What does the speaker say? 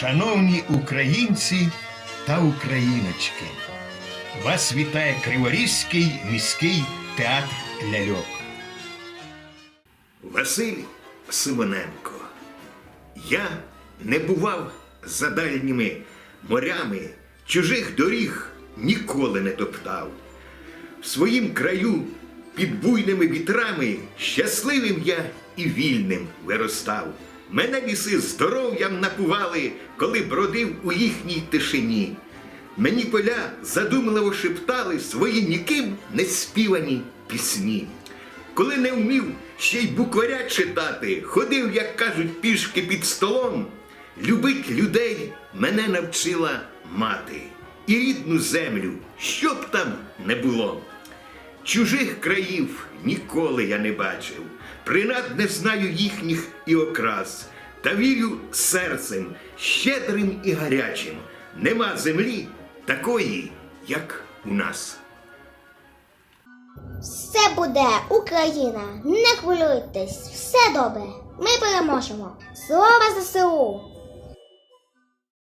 Шановні українці та україночки, вас вітає Криворізький міський театр ляльок. Василь Симоненко. Я не бував за дальніми морями, чужих доріг ніколи не топтав. В своїм краю під буйними вітрами щасливим я і вільним виростав. Мене ліси здоров'ям напували, коли бродив у їхній тишині. Мені поля задумливо шептали свої ніким не співані пісні. Коли не вмів ще й букваря читати, ходив, як кажуть, пішки під столом. Любить людей мене навчила мати, і рідну землю, що б там не було. Чужих країв ніколи я не бачив, принад не знаю їхніх і окрас, та вірю серцем, щедрим і гарячим. Нема землі такої, як у нас. Все буде, Україна, не хвилюйтесь, все добре. Ми переможемо. Слава ЗСУ!